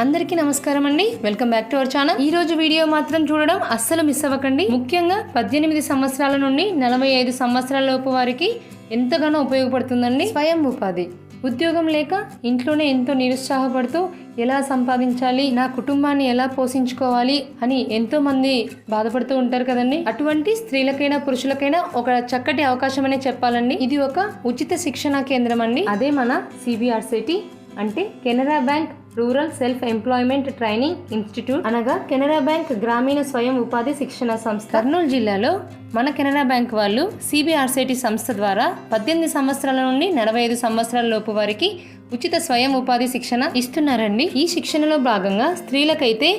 అందరికీ నమస్కారం అండి. Welcome back to our channel ఈ రోజు వీడియో మాత్రం చూడడం అస్సలు మిస్ అవ్వకండి. ముఖ్యంగా పద్దెనిమిది సంవత్సరాల నుండి నలభై ఐదు సంవత్సరాల లోపు వారికి ఎంతగానో ఉపయోగపడుతుందండి. స్వయం ఉపాధి. ఉద్యోగం లేక ఇంట్లోనే ఎంతో నిరుత్సాహపడుతూ ఎలా సంపాదించాలి నా కుటుంబాన్ని ఎలా పోషించుకోవాలి అని ఎంతో మంది బాధపడుతూ ఉంటారు కదండి. అటువంటి స్త్రీలకైనా పురుషులకైనా ఒక చక్కటి అవకాశం అనే చెప్పాలండి. ఇది ఒక ఉచిత శిక్షణా కేంద్రం అండి. అదే మన సిబిఆర్సిటీ అంటే Canara Bank Rural Self Employment Training Institute అనగా కెనరా బ్యాంక్ గ్రామీణ స్వయం ఉపాధి శిక్షణ సంస్థ. కర్నూలు జిల్లాలో మన కెనరా బ్యాంక్ వాళ్ళు సిబిఆర్సిటీ సంస్థ ద్వారా పద్దెనిమిది సంవత్సరాల నుండి నలభై ఐదు సంవత్సరాల లోపు వారికి ఉచిత స్వయం ఉపాధి శిక్షణ ఇస్తున్నారండి. ఈ శిక్షణలో భాగంగా స్త్రీలకైతే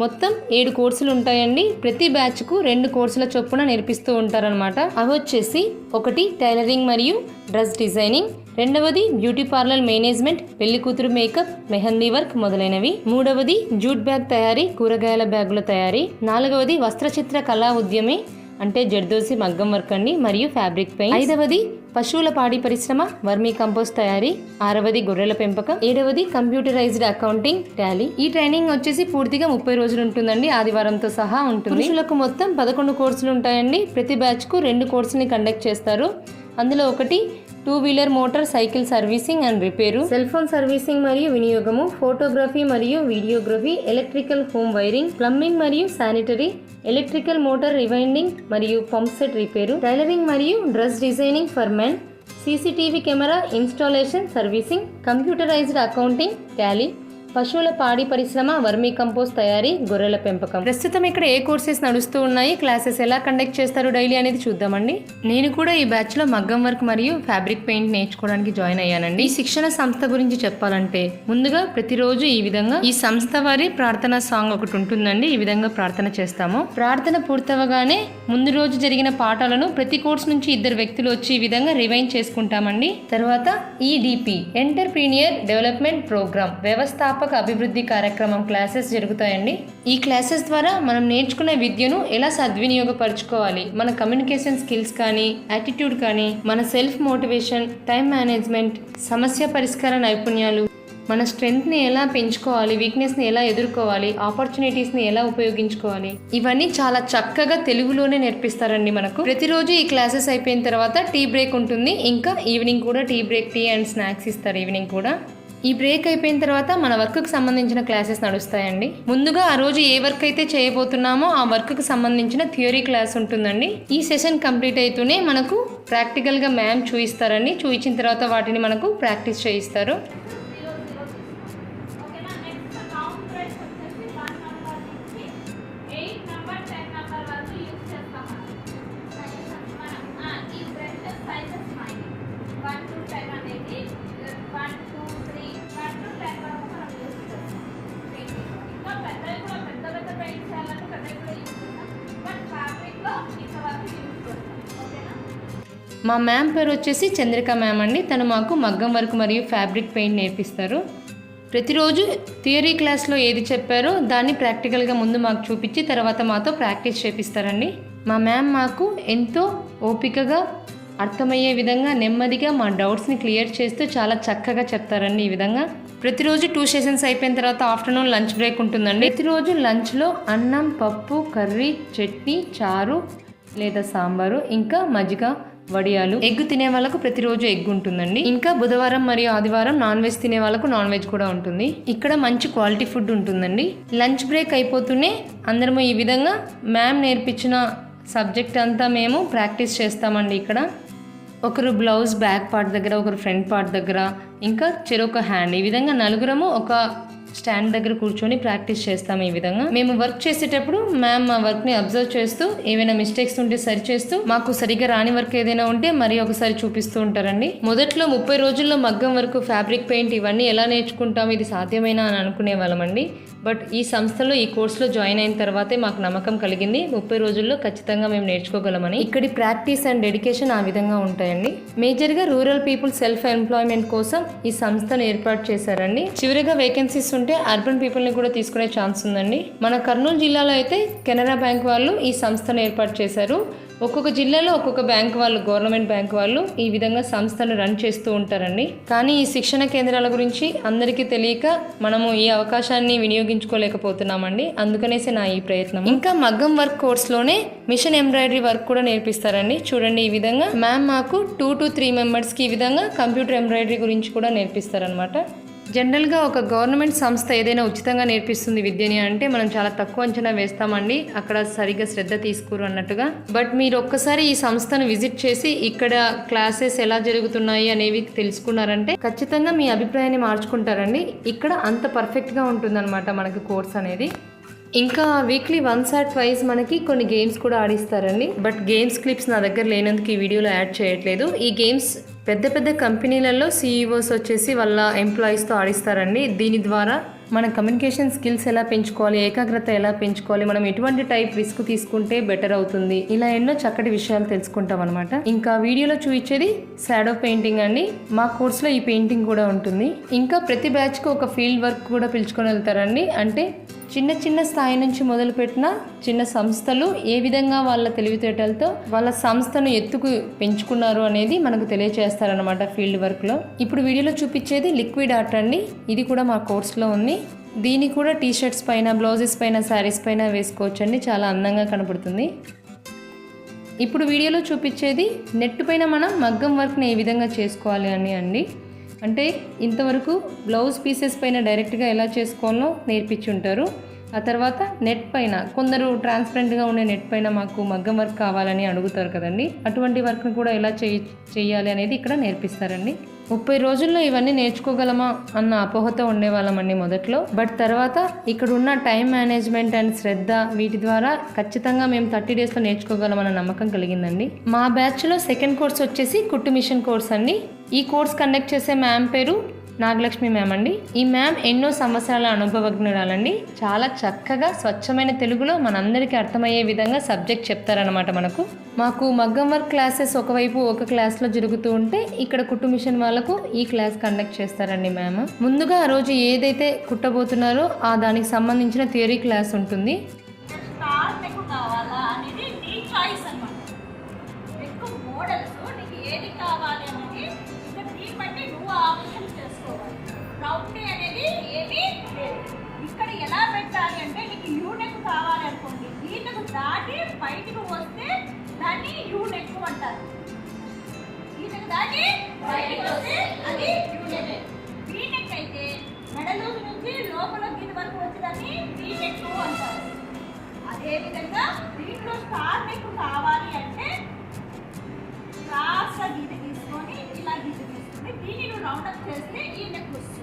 మొత్తం ఏడు కోర్సులు ఉంటాయండి. ప్రతి బ్యాచ్కు రెండు కోర్సుల చొప్పున నేర్పిస్తూ ఉంటారనమాట అవి వచ్చేసి ఒకటి టైలరింగ్ మరియు డ్రెస్ డిజైనింగ్ రెండవది బ్యూటీ పార్లర్ మేనేజ్మెంట్ పెళ్ళి కూతురు మేకప్ మెహందీ వర్క్ మొదలైనవి. మూడవది జూట్ బ్యాగ్ తయారీ కూరగాయల బ్యాగుల తయారీ. నాలుగవది వస్త్రచిత్ర కళా ఉద్యమి అంటే జర్దోసి మగ్గం వర్క్ అండి మరియు ఫ్యాబ్రిక్ పెయింట్ ఐదవది పశువుల పాడి పరిశ్రమ వర్మీ కంపోస్ట్ తయారీ. ఆరవది గొర్రెల పెంపకం. ఏడవది కంప్యూటరైజ్డ్ అకౌంటింగ్ టాలీ. ఈ ట్రైనింగ్ వచ్చేసి పూర్తిగా ముప్పై రోజులు ఉంటుందండి ఆదివారంతో సహా ఉంటుంది. పురుషులకు మొత్తం పదకొండు కోర్సులు ఉంటాయండి ప్రతి బ్యాచ్కు రెండు కోర్సుని కండక్ట్ చేస్తారు. అందులో ఒకటి two wheeler motorcycle servicing and repair. Cell phone servicing మరియు వినియోగము ఫోటోగ్రఫీ మరియు videography electrical home wiring plumbing మరియు శానిటరీ ఎలక్ట్రికల్ మోటార్ రివైండింగ్ మరియు పంప్ సెట్ రిపేరు టైలరింగ్ మరియు dress designing for men CCTV camera installation servicing computerized accounting Tally పశువుల పాడి పరిశ్రమ vermi compost తయారీ గొర్రెల పెంపకం. ప్రస్తుతం ఇక్కడ ఏ కోర్సెస్ నడుస్తూ ఉన్నాయి క్లాసెస్ ఎలా కండక్ట్ చేస్తారు డైలీ అనేది చూద్దామండి. నేను కూడా ఈ బ్యాచ్లో మగ్గం వర్క్ మరియు ఫ్యాబ్రిక్ పెయింట్ నేర్చుకోవడానికి జాయిన్ అయ్యానండి. ఈ శిక్షణ సంస్థ గురించి చెప్పాలంటే ముందుగా ప్రతిరోజు ఈ విధంగా ఈ సంస్థ వారి ప్రార్థన సాంగ్ ఒకటి ఉంటుందండి. ఈ విధంగా ప్రార్థన చేస్తాము. ప్రార్థన పూర్తవగానే ముందు రోజు జరిగిన పాఠాలను ప్రతి కోర్స్ నుంచి ఇద్దరు వ్యక్తులు వచ్చి ఈ విధంగా రివైన్ చేసుకుంటామండి. తర్వాత ఈడిపి ఎంటర్ప్రీనియర్ డెవలప్మెంట్ ప్రోగ్రామ్ వ్యవస్థాపక అభివృద్ధి కార్యక్రమం క్లాసెస్ జరుగుతాయండి. ఈ క్లాసెస్ ద్వారా మనం నేర్చుకునే విద్యను ఎలా సద్వినియోగపరచుకోవాలి? మన కమ్యూనికేషన్ స్కిల్స్ కానీ యాటిట్యూడ్ కానీ మన సెల్ఫ్ మోటివేషన్ టైం మేనేజ్మెంట్ సమస్య పరిష్కార నైపుణ్యాలు మన స్ట్రెంగ్త్ని ఎలా పెంచుకోవాలి వీక్నెస్ని ఎలా ఎదుర్కోవాలి ఆపర్చునిటీస్ని ఎలా ఉపయోగించుకోవాలి ఇవన్నీ చాలా చక్కగా తెలుగులోనే నేర్పిస్తారండి మనకు. ప్రతిరోజు ఈ క్లాసెస్ అయిపోయిన తర్వాత టీ బ్రేక్ ఉంటుంది. ఇంకా ఈవినింగ్ కూడా tea break tea and snacks ఇస్తారు ఈవినింగ్ కూడా. ఈ బ్రేక్ అయిపోయిన తర్వాత మన వర్క్కి సంబంధించిన క్లాసెస్ నడుస్తాయండి. ముందుగా ఆ రోజు ఏ వర్క్ అయితే చేయబోతున్నామో ఆ వర్క్కి సంబంధించిన థియరీ క్లాస్ ఉంటుందండి. ఈ సెషన్ కంప్లీట్ అవుతూనే మనకు ప్రాక్టికల్గా మ్యామ్ చూపిస్తారండి చూయించిన తర్వాత వాటిని మనకు ప్రాక్టీస్ చేయిస్తారు. మా మ్యామ్ పేరు వచ్చేసి చంద్రిక మ్యామ్ అండి. తను మాకు మగ్గం వర్క్ మరియు ఫ్యాబ్రిక్ పెయింట్ నేర్పిస్తారు. ప్రతిరోజు థియరీ క్లాస్లో ఏది చెప్పారో దాన్ని ప్రాక్టికల్గా ముందు మాకు చూపించి తర్వాత మాతో ప్రాక్టీస్ చేపిస్తారండి. మా మ్యామ్ మాకు ఎంతో ఓపికగా అర్థమయ్యే విధంగా నెమ్మదిగా మా డౌట్స్ని క్లియర్ చేస్తూ చాలా చక్కగా చెప్తారండి ఈ విధంగా. ప్రతిరోజు టూ సెషన్స్ అయిపోయిన తర్వాత ఆఫ్టర్నూన్ లంచ్ బ్రేక్ ఉంటుందండి. ప్రతిరోజు లంచ్లో అన్నం పప్పు కర్రీ చట్నీ చారు లేదా సాంబారు ఇంకా మజ్జిగ వడియాలు. ఎగ్ తినే వాళ్ళకు ప్రతిరోజు ఎగ్ ఉంటుందండి. ఇంకా బుధవారం మరియు ఆదివారం నాన్ వెజ్ తినే వాళ్ళకు నాన్ వెజ్ కూడా ఉంటుంది. ఇక్కడ మంచి క్వాలిటీ ఫుడ్ ఉంటుందండి. లంచ్ బ్రేక్ అయిపోతూనే అందరము ఈ విధంగా మ్యామ్ నేర్పించిన సబ్జెక్ట్ అంతా మేము ప్రాక్టీస్ చేస్తామండి ఇక్కడ. ఒకరు బ్లౌజ్ బ్యాక్ పార్ట్ దగ్గర ఒకరు ఫ్రంట్ పార్ట్ దగ్గర ఇంకా చెరొక హ్యాండ్. ఈ విధంగా నలుగురము ఒక స్టాండ్ దగ్గర కూర్చొని ప్రాక్టీస్ చేస్తాం ఈ విధంగా. మేము వర్క్ చేసేటప్పుడు మ్యామ్ మా వర్క్ని అబ్జర్వ్ చేస్తూ ఏమైనా మిస్టేక్స్ ఉంటే సరి చేస్తూ మాకు సరిగా రాని వర్క్ ఏదైనా ఉంటే మరి ఒకసారి చూపిస్తూ ఉంటారండి. మొదట్లో ముప్పై రోజుల్లో మగ్గం వరకు ఫ్యాబ్రిక్ పెయింట్ ఇవన్నీ ఎలా నేర్చుకుంటాం ఇది సాధ్యమేనా అని అనుకునే వాళ్ళమండి. బట్ ఈ సంస్థలో ఈ కోర్సులో జాయిన్ అయిన తర్వాతే మాకు నమ్మకం కలిగింది. ముప్పై రోజుల్లో ఖచ్చితంగా మేము నేర్చుకోగలమని. ఇక్కడి ప్రాక్టీస్ అండ్ డెడికేషన్ ఆ విధంగా ఉంటాయండి. మేజర్గా రూరల్ పీపుల్ సెల్ఫ్ ఎంప్లాయ్మెంట్ కోసం ఈ సంస్థను ఏర్పాటు చేశారండి. చివరిగా వేకెన్సీస్ ఉంటే అర్బన్ పీపుల్ని కూడా తీసుకునే ఛాన్స్ ఉందండి. మన కర్నూలు జిల్లాలో అయితే కెనరా బ్యాంక్ వాళ్ళు ఈ సంస్థను ఏర్పాటు చేశారు. ఒక్కొక్క జిల్లాలో ఒక్కొక్క బ్యాంక్ వాళ్ళు గవర్నమెంట్ బ్యాంక్ వాళ్ళు ఈ విధంగా సంస్థను రన్ చేస్తూ ఉంటారండి. కానీ ఈ శిక్షణ కేంద్రాల గురించి అందరికీ తెలియక మనము ఈ అవకాశాన్ని వినియోగించుకోలేకపోతున్నామండి. అందుకనేసి నా ఈ ప్రయత్నం. ఇంకా మగ్గం వర్క్ కోర్స్లోనే మిషన్ ఎంబ్రాయిడరీ వర్క్ కూడా నేర్పిస్తారండి. చూడండి ఈ విధంగా. మ్యామ్ మాకు టూ టు త్రీ మెంబర్స్కి ఈ విధంగా కంప్యూటర్ ఎంబ్రాయిడరీ గురించి కూడా నేర్పిస్తారనమాట జనరల్గా ఒక గవర్నమెంట్ సంస్థ ఏదైనా ఉచితంగా నేర్పిస్తుంది విద్యని అంటే మనం చాలా తక్కువ అంచనా వేస్తామండి. అక్కడ సరిగ్గా శ్రద్ధ తీసుకోరు అన్నట్టుగా. బట్ మీరు ఒక్కసారి ఈ సంస్థను విజిట్ చేసి ఇక్కడ క్లాసెస్ ఎలా జరుగుతున్నాయి అనేవి తెలుసుకున్నారంటే ఖచ్చితంగా మీ అభిప్రాయాన్ని మార్చుకుంటారండి. ఇక్కడ అంత పర్ఫెక్ట్గా ఉంటుందన్నమాట మనకి కోర్స్ అనేది. ఇంకా వీక్లీ వన్స్ ఆర్ ట్వైస్ మనకి కొన్ని గేమ్స్ కూడా ఆడిస్తారండి. బట్ గేమ్స్ క్లిప్స్ నా దగ్గర లేనందుకు ఈ వీడియోలో యాడ్ చేయట్లేదు. ఈ గేమ్స్ పెద్ద పెద్ద కంపెనీలలో సీఈఓస్ వచ్చేసి వాళ్ళ ఎంప్లాయీస్తో ఆడిస్తారండి. దీని ద్వారా మన కమ్యూనికేషన్ స్కిల్స్ ఎలా పెంచుకోవాలి ఏకాగ్రత ఎలా పెంచుకోవాలి మనం ఎటువంటి టైప్ రిస్క్ తీసుకుంటే బెటర్ అవుతుంది ఇలా ఎన్నో చక్కటి విషయాలు తెలుసుకుంటాం అనమాట ఇంకా వీడియోలో చూపించేది షాడో పెయింటింగ్ అండి. మా కోర్సులో ఈ పెయింటింగ్ కూడా ఉంటుంది. ఇంకా ప్రతి బ్యాచ్కి ఒక ఫీల్డ్ వర్క్ కూడా పిలుచుకొని వెళ్తారండి. అంటే చిన్న చిన్న స్థాయి నుంచి మొదలుపెట్టిన చిన్న సంస్థలు ఏ విధంగా వాళ్ళ తెలివితేటలతో వాళ్ళ సంస్థను ఎత్తుకు పెంచుకున్నారు అనేది మనకు తెలియచేస్తారనమాట ఫీల్డ్ వర్క్లో. ఇప్పుడు వీడియోలో చూపించేది లిక్విడ్ ఆర్ట్ అండి. ఇది కూడా మా కోర్సులో ఉంది. దీన్ని కూడా టీ షర్ట్స్ పైన బ్లౌజెస్ పైన శారీస్ పైన వేసుకోవచ్చు అండి చాలా అందంగా కనపడుతుంది ఇప్పుడు వీడియోలో చూపించేది నెట్ పైన మనం మగ్గం వర్క్ని ఏ విధంగా చేసుకోవాలి అని అండి. అంటే ఇంతవరకు బ్లౌజ్ పీసెస్ పైన డైరెక్ట్గా ఎలా చేసుకోవాలో నేర్పించి ఉంటారు ఆ తర్వాత నెట్ పైన కొందరు ట్రాన్స్పరెంట్గా ఉండే నెట్ పైన మాకు మగ్గం వర్క్ కావాలని అడుగుతారు కదండి. అటువంటి వర్క్ని కూడా ఎలా చేయ చేయాలి అనేది ఇక్కడ నేర్పిస్తారండి. ముప్పై రోజుల్లో ఇవన్నీ నేర్చుకోగలమా అన్న అపోహతో ఉండేవాళ్ళమండి మొదట్లో. బట్ తర్వాత ఇక్కడ ఉన్న టైం మేనేజ్మెంట్ అండ్ శ్రద్ధ వీటి ద్వారా ఖచ్చితంగా మేము థర్టీ డేస్లో నేర్చుకోగలమన్న నమ్మకం కలిగిందండి. మా బ్యాచ్లో సెకండ్ కోర్స్ వచ్చేసి కుట్టు మిషన్ కోర్స్ అండి. ఈ కోర్స్ కండక్ట్ చేసే మ్యామ్ పేరు నాగలక్ష్మి మ్యామ్ అండి. ఈ మ్యామ్ ఎన్నో సంవత్సరాల అనుభవజ్ఞురాలండి. చాలా చక్కగా స్వచ్ఛమైన తెలుగులో మనందరికీ అర్థమయ్యే విధంగా సబ్జెక్ట్ చెప్తారనమాట మనకు. మాకు మగ్గం వర్క్ క్లాసెస్ ఒకవైపు ఒక క్లాస్లో జరుగుతూ ఉంటే ఇక్కడ కుట్టు మిషన్ వాళ్ళకు ఈ క్లాస్ కండక్ట్ చేస్తారండి మ్యామ్. ముందుగా ఆ రోజు ఏదైతే కుట్టబోతున్నారో ఆ దానికి సంబంధించిన థియరీ క్లాస్ ఉంటుంది. కావాలా అనేది నీ చాయిస్ అన్నమాట. ఎక్కువ మోడల్స్ నీకు ఏది కావాలి బట్టి నువ్వు చేసుకోవాలి. రౌండ్ అనేది ఏమీ లేదు. ఇక్కడ ఎలా పెట్టాలి అంటే మీకు యూనెక్ కావాలనుకోండి అనుకోండి. దాటి బయటకు వస్తే దాన్ని యూనెక్ అంటారు. ఈతకు దాటి బయటకు వస్తే అది యూనెక్ వీనెక్ అయితే మెడలు నుంచి లోపల గీత వరకు వచ్చేదాన్ని వీనెక్ అంటారు. అదేవిధంగా దీంట్లో స్టార్ నెక్ కావాలి అంటే క్రాస్గా గీత తీసుకొని ఇలా గీత తీసుకొని దీన్ని నువ్వు రౌండప్ చేస్తే ఈ నెక్ వస్తుంది.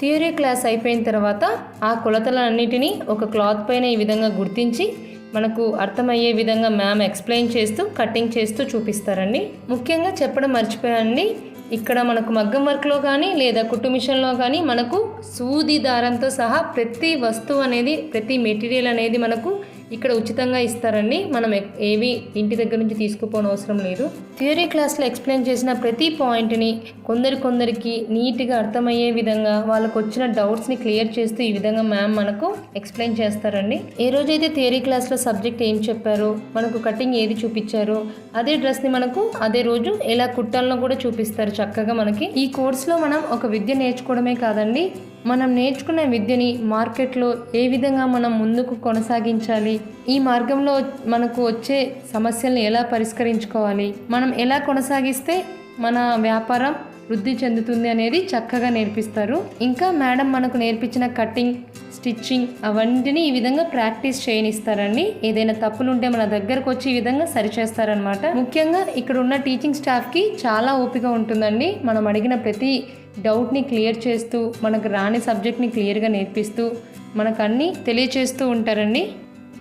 థియరీ క్లాస్ అయిపోయిన తర్వాత ఆ కొలతలన్నిటినీ ఒక క్లాత్ పైన ఈ విధంగా గుర్తించి మనకు అర్థమయ్యే విధంగా మ్యామ్ ఎక్స్ప్లెయిన్ చేస్తూ కటింగ్ చేస్తూ చూపిస్తారండి. ముఖ్యంగా చెప్పడం మర్చిపోయానండి. ఇక్కడ మనకు మగ్గం వర్క్లో కానీ లేదా కుట్టు మిషన్లో కానీ మనకు సూది దారంతో సహా ప్రతి వస్తువు అనేది ప్రతి మెటీరియల్ అనేది మనకు ఇక్కడ ఉచితంగా ఇస్తారండి మనం ఏవి ఇంటి దగ్గర నుంచి తీసుకుపోవడం అవసరం లేదు. థియరీ క్లాస్లో ఎక్స్ప్లెయిన్ చేసిన ప్రతి పాయింట్ని కొందరి కొందరికి నీట్గా అర్థమయ్యే విధంగా వాళ్ళకు వచ్చిన డౌట్స్ని క్లియర్ చేస్తూ ఈ విధంగా మ్యామ్ మనకు ఎక్స్ప్లెయిన్ చేస్తారండి. ఏ రోజైతే థియరీ క్లాస్లో సబ్జెక్ట్ ఏం చెప్పారు మనకు కటింగ్ ఏది చూపించారో అదే డ్రెస్ని మనకు అదే రోజు ఎలా కుట్టాలనో కూడా చూపిస్తారు చక్కగా మనకి. ఈ కోర్సులో మనం ఒక విద్య నేర్చుకోవడమే కాదండి మనం నేర్చుకున్న విద్యని మార్కెట్లో ఏ విధంగా మనం ముందుకు కొనసాగించాలి? ఈ మార్గంలో మనకు వచ్చే సమస్యలను ఎలా పరిష్కరించుకోవాలి? మనం ఎలా కొనసాగిస్తే మన వ్యాపారం వృద్ధి చెందుతుంది అనేది చక్కగా నేర్పిస్తారు. ఇంకా మేడం మనకు నేర్పించిన కటింగ్ స్టిచ్చింగ్ అవన్నీ ఈ విధంగా ప్రాక్టీస్ చేయనిస్తారండి. ఏదైనా తప్పులు ఉంటే మన దగ్గరకు వచ్చి ఈ విధంగా సరిచేస్తారనమాట ముఖ్యంగా ఇక్కడ ఉన్న టీచింగ్ స్టాఫ్కి చాలా ఓపిక ఉంటుందండి. మనం అడిగిన ప్రతి డౌట్ని క్లియర్ చేస్తూ మనకు రాని సబ్జెక్ట్ని క్లియర్గా నేర్పిస్తూ మనకు అన్నీ తెలియచేస్తూ ఉంటారండి.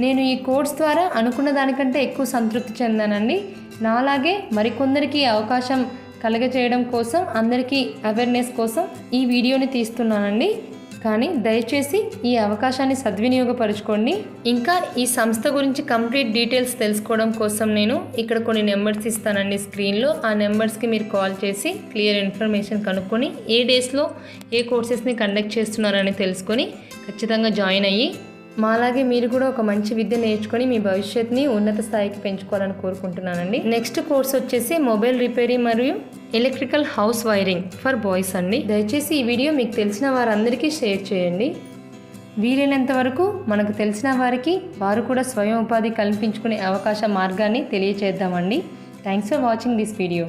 నేను ఈ కోర్స్ ద్వారా అనుకున్న దానికంటే ఎక్కువ సంతృప్తి చెందానండి. నాలాగే మరికొందరికి అవకాశం కలగజేయడం కోసం అందరికీ అవేర్నెస్ కోసం ఈ వీడియోని తీస్తున్నానండి. కానీ దయచేసి ఈ అవకాశాన్ని సద్వినియోగపరచుకోండి. ఇంకా ఈ సంస్థ గురించి కంప్లీట్ డీటెయిల్స్ తెలుసుకోవడం కోసం నేను ఇక్కడ కొన్ని నెంబర్స్ ఇస్తానండి స్క్రీన్లో. ఆ నెంబర్స్కి మీరు కాల్ చేసి క్లియర్ ఇన్ఫర్మేషన్ కనుక్కొని ఏ డేస్లో ఏ కోర్సెస్ని కండక్ట్ చేస్తున్నారని తెలుసుకొని ఖచ్చితంగా జాయిన్ అయ్యి మాలాగే మీరు కూడా ఒక మంచి విద్య నేర్చుకొని మీ భవిష్యత్తుని ఉన్నత స్థాయికి పెంచుకోవాలని కోరుకుంటున్నానండి. నెక్స్ట్ కోర్స్ వచ్చేసి మొబైల్ రిపేరింగ్ మరియు electrical house wiring for boys అండి. దయచేసి ఈ వీడియో మీకు తెలిసిన వారందరికీ షేర్ చేయండి. వీలైనంత వరకు మనకు తెలిసిన వారికి వారు కూడా స్వయం ఉపాధి కల్పించుకునే అవకాశ మార్గాన్ని తెలియచేద్దామండి. Thanks for watching this video.